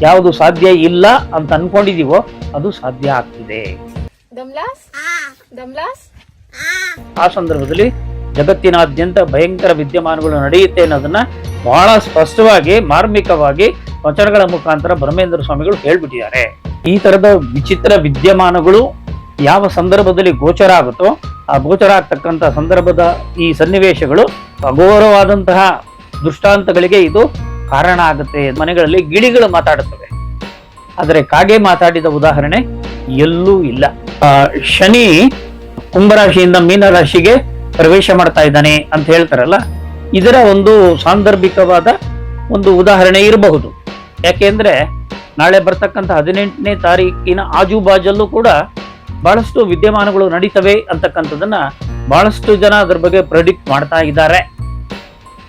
ಯಾವುದು ಸಾಧ್ಯ ಇಲ್ಲ ಅಂತ ಅನ್ಕೊಂಡಿದೀವೋ ಅದು ಸಾಧ್ಯ ಆಗ್ತಿದೆ. ಆ. ಸಂದರ್ಭದಲ್ಲಿ ಜಗತ್ತಿನಾದ್ಯಂತ ಭಯಂಕರ ವಿದ್ಯಮಾನಗಳು ನಡೆಯುತ್ತೆ ಅನ್ನೋದನ್ನ ಬಹಳ ಸ್ಪಷ್ಟವಾಗಿ ಮಾರ್ಮಿಕವಾಗಿ ವಚನಗಳ ಮುಖಾಂತರ ಬ್ರಹ್ಮೇಂದ್ರ ಸ್ವಾಮಿಗಳು ಹೇಳ್ಬಿಟ್ಟಿದ್ದಾರೆ. ಈ ತರದ ವಿಚಿತ್ರ ವಿದ್ಯಮಾನಗಳು ಯಾವ ಸಂದರ್ಭದಲ್ಲಿ ಗೋಚರ ಆಗುತ್ತೋ ಆ ಗೋಚರ ಆಗ್ತಕ್ಕಂಥ ಸಂದರ್ಭದ ಈ ಸನ್ನಿವೇಶಗಳು ಅಘೋರವಾದಂತಹ ದೃಷ್ಟಾಂತಗಳಿಗೆ ಇದು ಕಾರಣ ಆಗುತ್ತೆ ಮನೆಗಳಲ್ಲಿ ಗಿಳಿಗಳು ಮಾತಾಡುತ್ತವೆ. ಆದರೆ ಕಾಗೆ ಮಾತಾಡಿದ ಉದಾಹರಣೆ ಎಲ್ಲೂ ಇಲ್ಲ. ಶನಿ ಕುಂಭರಾಶಿಯಿಂದ ಮೀನರಾಶಿಗೆ ಪ್ರವೇಶ ಮಾಡ್ತಾ ಇದ್ದಾನೆ ಅಂತ ಹೇಳ್ತಾರಲ್ಲ, ಇದರ ಒಂದು ಸಾಂದರ್ಭಿಕವಾದ ಒಂದು ಉದಾಹರಣೆ ಇರಬಹುದು. ಯಾಕೆಂದ್ರೆ ನಾಳೆ ಬರ್ತಕ್ಕಂಥ ಹದಿನೆಂಟನೇ ತಾರೀಕಿನ ಆಜುಬಾಜಲ್ಲೂ ಕೂಡ ಬಹಳಷ್ಟು ವಿದ್ಯಮಾನಗಳು ನಡೀತವೆ ಅಂತಕ್ಕಂಥದ್ದನ್ನ ಬಹಳಷ್ಟು ಜನ ಅದ್ರ ಬಗ್ಗೆ ಪ್ರೆಡಿಕ್ಟ್ ಮಾಡ್ತಾ ಇದ್ದಾರೆ.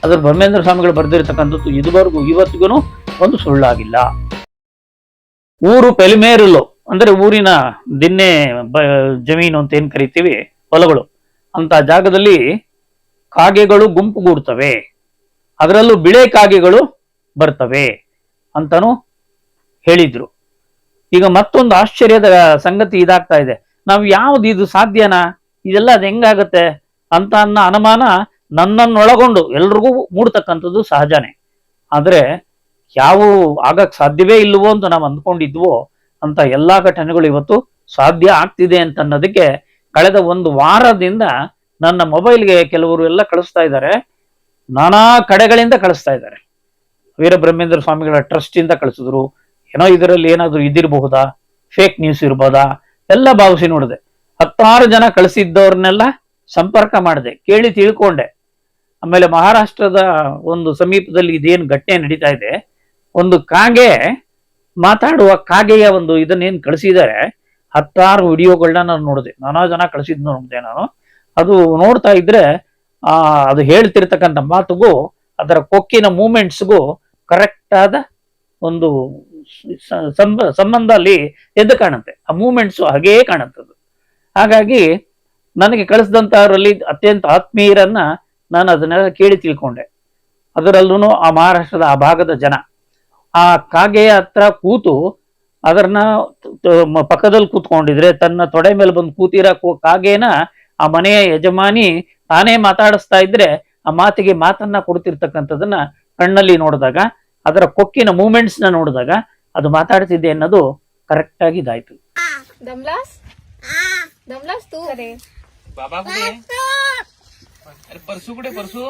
ಅದ್ರ ಬ್ರಹ್ಮೇಂದ್ರ ಸ್ವಾಮಿಗಳು ಬರೆದಿರ್ತಕ್ಕಂಥದ್ದು ಇದುವರೆಗೂ ಇವತ್ತಿಗೂ ಒಂದು ಸುಳ್ಳಾಗಿಲ್ಲ. ಊರು ಪೆಲಿಮೇರುಲು, ಅಂದ್ರೆ ಊರಿನ ದಿನ್ನೆ ಜಮೀನು ಅಂತ ಏನ್ ಕರಿತೀವಿ? ಹೊಲಗಳು. ಅಂತ ಜಾಗದಲ್ಲಿ ಕಾಗೆಗಳು ಗುಂಪುಗೂಡ್ತವೆ ಅದರಲ್ಲೂ ಬಿಳೆ ಕಾಗೆಗಳು ಬರ್ತವೆ ಅಂತಾನು ಹೇಳಿದ್ರು. ಈಗ ಮತ್ತೊಂದು ಆಶ್ಚರ್ಯದ ಸಂಗತಿ ಇದಾಗ್ತಾ ಇದೆ. ನಾವು ಯಾವ್ದು ಇದು ಸಾಧ್ಯನಾ? ಇದೆಲ್ಲ ಅದು ಹೆಂಗಾಗತ್ತೆ ಅಂತ ಅನ್ನೋ ಅನುಮಾನ ನನ್ನನ್ನೊಳಗೊಂಡು ಎಲ್ರಿಗೂ ಮೂಡ್ತಕ್ಕಂಥದ್ದು ಸಹಜನೇ. ಆದ್ರೆ ಯಾವ ಆಗಕ್ಕೆ ಸಾಧ್ಯವೇ ಇಲ್ಲವೋ ಅಂತ ನಾವು ಅಂದ್ಕೊಂಡಿದ್ವೋ ಅಂತ ಎಲ್ಲಾ ಘಟನೆಗಳು ಇವತ್ತು ಸಾಧ್ಯ ಆಗ್ತಿದೆ ಅಂತ ಅನ್ನೋದಕ್ಕೆ ಕಳೆದ ಒಂದು ವಾರದಿಂದ ನನ್ನ ಮೊಬೈಲ್ಗೆ ಕೆಲವರು ಎಲ್ಲ ಕಳಿಸ್ತಾ ಇದ್ದಾರೆ. ನಾನಾ ಕಡೆಗಳಿಂದ ಕಳಿಸ್ತಾ ಇದ್ದಾರೆ. ವೀರಬ್ರಹ್ಮೇಂದ್ರ ಸ್ವಾಮಿಗಳ ಟ್ರಸ್ಟ್ ಇಂದ ಕಳಿಸಿದ್ರು. ಏನೋ ಇದರಲ್ಲಿ ಏನಾದರೂ ಇದಿರಬಹುದಾ? Fake news ಇರ್ಬೋದಾ? ಎಲ್ಲ ಭಾವಿಸಿ ನೋಡಿದೆ. ಹತ್ತಾರು ಜನ ಕಳಿಸಿದ್ದವ್ರನ್ನೆಲ್ಲ ಸಂಪರ್ಕ ಮಾಡಿದೆ. ಕೇಳಿ ತಿಳ್ಕೊಂಡೆ. ಆಮೇಲೆ ಮಹಾರಾಷ್ಟ್ರದ ಒಂದು ಸಮೀಪದಲ್ಲಿ ಇದೇನು ಘಟನೆ ನಡೀತಾ ಇದೆ. ಒಂದು ಕಾಗೆ ಮಾತಾಡುವ ಕಾಗೆಯ ಒಂದು ಇದನ್ನೇನು ಕಳಿಸಿದ್ದಾರೆ ಹತ್ತಾರು ವಿಡಿಯೋಗಳನ್ನ ನಾನು ನೋಡಿದೆ. ನಾನಾ ಜನ ಕಳಿಸಿದ್ ನೋಡಿದೆ ನಾನು. ಅದು ನೋಡ್ತಾ ಇದ್ರೆ, ಆ, ಅದು ಹೇಳ್ತಿರ್ತಕ್ಕಂಥ ಮಾತುಗೂ, ಅದರ ಕೊಕ್ಕಿನ ಮೂಮೆಂಟ್ಸ್ಗೂ ಕರೆಕ್ಟ್ ಆದ ಒಂದು ಸಂಬಂಧ ಅಲ್ಲಿ ಎದ್ದು ಕಾಣುತ್ತೆ. ಆ ಮೂಮೆಂಟ್ಸು ಹಾಗೇ ಕಾಣುತ್ತದು ಹಾಗಾಗಿ, ನನಗೆ ಕಳಿಸಿದಂತಹವರಲ್ಲಿ ಅತ್ಯಂತ ಆತ್ಮೀಯರನ್ನ ನಾನು ಅದನ್ನೆಲ್ಲ ಕೇಳಿ ತಿಳ್ಕೊಂಡೆ. ಅದರಲ್ಲೂ ಆ ಮಹಾರಾಷ್ಟ್ರದ ಆ ಭಾಗದ ಜನ. ಆ ಕಾಗೆಯ ಹತ್ರ ಕೂತು ಅದನ್ನ ಪಕ್ಕದಲ್ಲಿ ಕೂತ್ಕೊಂಡಿದ್ರೆ ತನ್ನ ತೊಡೆ ಮೇಲೆ ಬಂದು ಕೂತಿರೋ ಕಾಗೆನ ಆ ಮನೆಯ ಯಜಮಾನಿ ತಾನೇ ಮಾತಾಡಿಸ್ತಾ ಇದ್ರೆ ಆ ಮಾತಿಗೆ ಮಾತನ್ನ ಕೊಡ್ತಿರ್ತಕ್ಕಂಥದನ್ನ ಕಣ್ಣಲ್ಲಿ ನೋಡಿದಾಗ ಅದರ ಕೊಕ್ಕಿನ ಮೂಮೆಂಟ್ಸ್ನ ನೋಡಿದಾಗ ಅದು ಮಾತಾಡ್ತಿದ್ದೆ ಅನ್ನೋದು ಕರೆಕ್ಟ್ ಆಗಿ ಇದಾಯ್ತು अरे बाबा कुठे अरे परसू कुठे परसू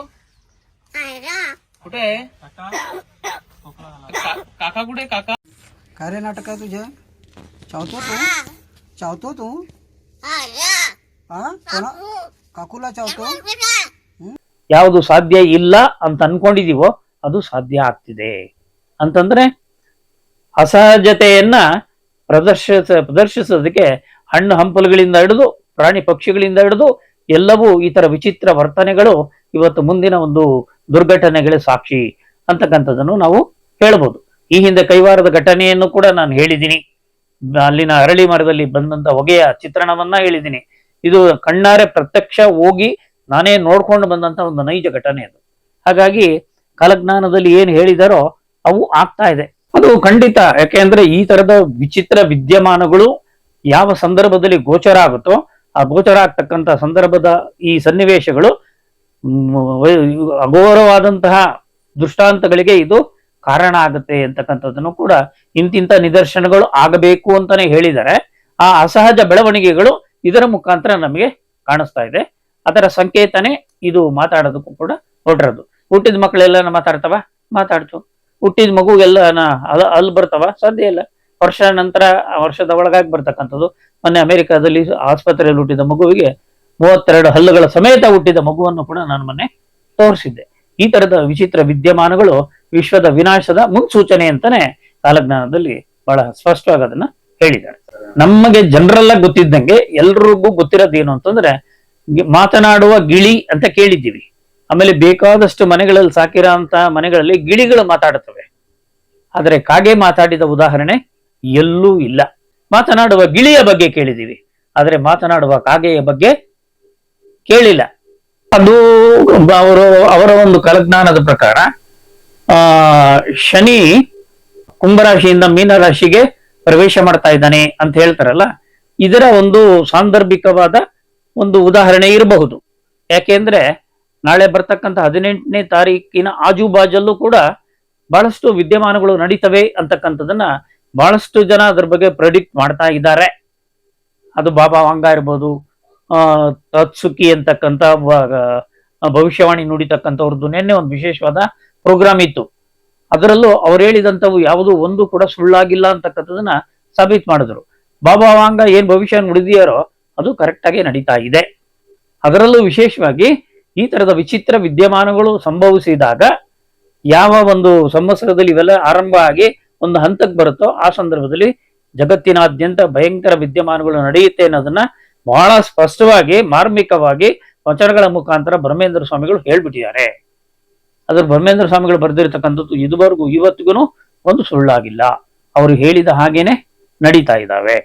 कुठे आहे का- काका कुठे काका काय रे नाटक आहे तुझे चावतो तू चावतो तू हा कोणा काकूला चावतो ಯಾವುದು ಸಾಧ್ಯ ಇಲ್ಲ ಅಂತ ಅನ್ಕೊಂಡಿದೀವೋ ಅದು ಸಾಧ್ಯ ಆಗ್ತಿದೆ ಅಂತಂದ್ರೆ ಅಸಹಜತೆಯನ್ನ ಪ್ರದರ್ಶಿಸ ಪ್ರದರ್ಶಿಸೋದಕ್ಕೆ ಹಣ್ಣು ಹಂಪಲುಗಳಿಂದ ಹಿಡಿದು ಪ್ರಾಣಿ ಪಕ್ಷಿಗಳಿಂದ ಹಿಡಿದು ಎಲ್ಲವೂ ಈ ತರ ವಿಚಿತ್ರ ವರ್ತನೆಗಳು ಇವತ್ತು ಮುಂದಿನ ಒಂದು ದುರ್ಘಟನೆಗಳ ಸಾಕ್ಷಿ ಅಂತಕ್ಕಂಥದ್ದನ್ನು ನಾವು ಹೇಳ್ಬೋದು. ಈ ಹಿಂದೆ ಕೈವಾರದ ಘಟನೆಯನ್ನು ಕೂಡ ನಾನು ಹೇಳಿದ್ದೀನಿ. ಅಲ್ಲಿನ ಅರಳಿ ಮರದಲ್ಲಿ ಬಂದಂತ ಹೊಗೆಯ ಚಿತ್ರಣವನ್ನ ಹೇಳಿದ್ದೀನಿ. ಇದು ಕಣ್ಣಾರೆ ಪ್ರತ್ಯಕ್ಷ ಹೋಗಿ ನಾನೇ ನೋಡ್ಕೊಂಡು ಬಂದಂತ ಒಂದು ನೈಜ ಘಟನೆ ಅದು. ಹಾಗಾಗಿ ಕಾಲಜ್ಞಾನದಲ್ಲಿ ಏನು ಹೇಳಿದಾರೋ ಅವು ಆಗ್ತಾ ಇದೆ. ಅದು ಖಂಡಿತ ಯಾಕೆಂದ್ರೆ ಈ ತರದ ವಿಚಿತ್ರ ವಿದ್ಯಮಾನಗಳು ಯಾವ ಸಂದರ್ಭದಲ್ಲಿ ಗೋಚರ ಆಗುತ್ತೋ ಗೋಚರ ಆಗ್ತಕ್ಕಂಥ ಸಂದರ್ಭದ ಈ ಸನ್ನಿವೇಶಗಳು ಅಘೋರವಾದಂತಹ ದೃಷ್ಟಾಂತಗಳಿಗೆ ಇದು ಕಾರಣ ಆಗುತ್ತೆ ಅಂತಕ್ಕಂಥದ್ದನ್ನು ಕೂಡ ಇಂತಿಂತ ನಿದರ್ಶನಗಳು ಆಗಬೇಕು ಅಂತಾನೆ ಹೇಳಿದರೆ ಆ ಅಸಹಜ ಬೆಳವಣಿಗೆಗಳು ಇದರ ಮುಖಾಂತರ ನಮಗೆ ಕಾಣಿಸ್ತಾ ಇದೆ. ಅದರ ಸಂಕೇತನೆ ಇದು ಮಾತಾಡೋದಕ್ಕೂ ಕೂಡ ಹೊರಟಿರೋದು. ಹುಟ್ಟಿದ ಮಕ್ಕಳೆಲ್ಲ ಮಾತಾಡ್ತವ? ಮಾತಾಡ್ತು. ಹುಟ್ಟಿದ ಮಗುಗೆಲ್ಲ ಅಲ್ ಅಲ್ಲಿ ಬರ್ತಾವ? ಸಾಧ್ಯ ಇಲ್ಲ. ವರ್ಷ ನಂತರ ವರ್ಷದ ಒಳಗಾಗಿ ಬರ್ತಕ್ಕಂಥದ್ದು. ಮೊನ್ನೆ ಅಮೆರಿಕಾದಲ್ಲಿ ಆಸ್ಪತ್ರೆಯಲ್ಲಿ ಹುಟ್ಟಿದ ಮಗುವಿಗೆ ಮೂವತ್ತೆರಡು ಹಲ್ಲುಗಳ ಸಮೇತ ಹುಟ್ಟಿದ ಮಗುವನ್ನು ಕೂಡ ನಾನು ಮೊನ್ನೆ ತೋರಿಸಿದ್ದೆ. ಈ ತರದ ವಿಚಿತ್ರ ವಿದ್ಯಮಾನಗಳು ವಿಶ್ವದ ವಿನಾಶದ ಮುನ್ಸೂಚನೆ ಅಂತಾನೆ ಕಾಲಜ್ಞಾನದಲ್ಲಿ ಬಹಳ ಸ್ಪಷ್ಟವಾಗಿ ಅದನ್ನ ಹೇಳಿದ್ದಾರೆ. ನಮಗೆ ಜನರೆಲ್ಲ ಗೊತ್ತಿದ್ದಂಗೆ ಎಲ್ರಿಗೂ ಗೊತ್ತಿರೋದೇನು ಅಂತಂದ್ರೆ ಮಾತನಾಡುವ ಗಿಳಿ ಅಂತ ಕೇಳಿದ್ದೀವಿ. ಆಮೇಲೆ ಬೇಕಾದಷ್ಟು ಮನೆಗಳಲ್ಲಿ ಸಾಕಿರೋ ಅಂತ ಮನೆಗಳಲ್ಲಿ ಗಿಳಿಗಳು ಮಾತಾಡುತ್ತವೆ. ಆದರೆ ಕಾಗೆ ಮಾತಾಡಿದ ಉದಾಹರಣೆ ಎಲ್ಲೂ ಇಲ್ಲ. ಮಾತನಾಡುವ ಗಿಳಿಯ ಬಗ್ಗೆ ಕೇಳಿದ್ದೀವಿ. ಆದರೆ ಮಾತನಾಡುವ ಕಾಗೆಯ ಬಗ್ಗೆ ಕೇಳಿಲ್ಲ. ಅದು ಅವರು, ಅವರ ಒಂದು ಕಲಜ್ಞಾನದ ಪ್ರಕಾರ, ಆ, ಶನಿ ಕುಂಭರಾಶಿಯಿಂದ ಮೀನರಾಶಿಗೆ ಪ್ರವೇಶ ಮಾಡ್ತಾ ಇದ್ದಾನೆ ಅಂತ ಹೇಳ್ತಾರಲ್ಲ, ಇದರ ಒಂದು ಸಾಂದರ್ಭಿಕವಾದ ಒಂದು ಉದಾಹರಣೆ ಇರಬಹುದು. ಯಾಕೆಂದ್ರೆ ನಾಳೆ ಬರ್ತಕ್ಕಂಥ ಹದಿನೆಂಟನೇ ತಾರೀಕಿನ ಆಜುಬಾಜಲ್ಲೂ ಕೂಡ ಬಹಳಷ್ಟು ವಿದ್ಯಮಾನಗಳು ನಡೀತವೆ ಅಂತಕ್ಕಂಥದನ್ನ ಬಹಳಷ್ಟು ಜನ ಅದ್ರ ಬಗ್ಗೆ ಪ್ರೆಡಿಕ್ಟ್ ಮಾಡ್ತಾ ಇದ್ದಾರೆ. ಅದು ಬಾಬಾ ವಾಂಗ ಇರ್ಬೋದು ತತ್ಸುಕಿ ಅಂತಕ್ಕಂಥ ಭವಿಷ್ಯವಾಣಿ ನುಡಿತಕ್ಕಂಥವ್ರದ್ದು ನಿನ್ನೆ ಒಂದು ವಿಶೇಷವಾದ ಪ್ರೋಗ್ರಾಮ್ ಇತ್ತು. ಅದರಲ್ಲೂ ಅವ್ರು ಹೇಳಿದಂಥವು ಯಾವುದು ಒಂದು ಕೂಡ ಸುಳ್ಳಾಗಿಲ್ಲ ಅಂತಕ್ಕಂಥದನ್ನ ಸಾಬೀತು ಮಾಡಿದ್ರು. ಬಾಬಾ ವಾಂಗ ಏನ್ ಭವಿಷ್ಯ ನುಡಿದಿಯಾರೋ ಅದು ಕರೆಕ್ಟ್ ಆಗಿ ನಡೀತಾ ಇದೆ. ಅದರಲ್ಲೂ ವಿಶೇಷವಾಗಿ ಈ ತರದ ವಿಚಿತ್ರ ವಿದ್ಯಮಾನಗಳು ಸಂಭವಿಸಿದಾಗ ಯಾವ ಒಂದು ಸಂವತ್ಸರದಲ್ಲಿ ಇವೆಲ್ಲ ಆರಂಭ ಆಗಿ ಒಂದು ಹಂತಕ್ಕೆ ಬರುತ್ತೋ ಆ ಸಂದರ್ಭದಲ್ಲಿ ಜಗತ್ತಿನಾದ್ಯಂತ ಭಯಂಕರ ವಿದ್ಯಮಾನಗಳು ನಡೆಯುತ್ತೆ ಅನ್ನೋದನ್ನ ಬಹಳ ಸ್ಪಷ್ಟವಾಗಿ, ಮಾರ್ಮಿಕವಾಗಿ ವಚನಗಳ ಮುಖಾಂತರ ಬ್ರಹ್ಮೇಂದ್ರ ಸ್ವಾಮಿಗಳು ಹೇಳ್ಬಿಟ್ಟಿದ್ದಾರೆ. ಅದ್ರ ಬ್ರಹ್ಮೇಂದ್ರ ಸ್ವಾಮಿಗಳು ಬರೆದಿರತಕ್ಕಂಥದ್ದು ಇದುವರೆಗೂ ಇವತ್ತಿಗೂ ಒಂದು ಸುಳ್ಳಾಗಿಲ್ಲ. ಅವರು ಹೇಳಿದ ಹಾಗೇನೆ ನಡೀತಾ ಇದ್ದಾವೆ.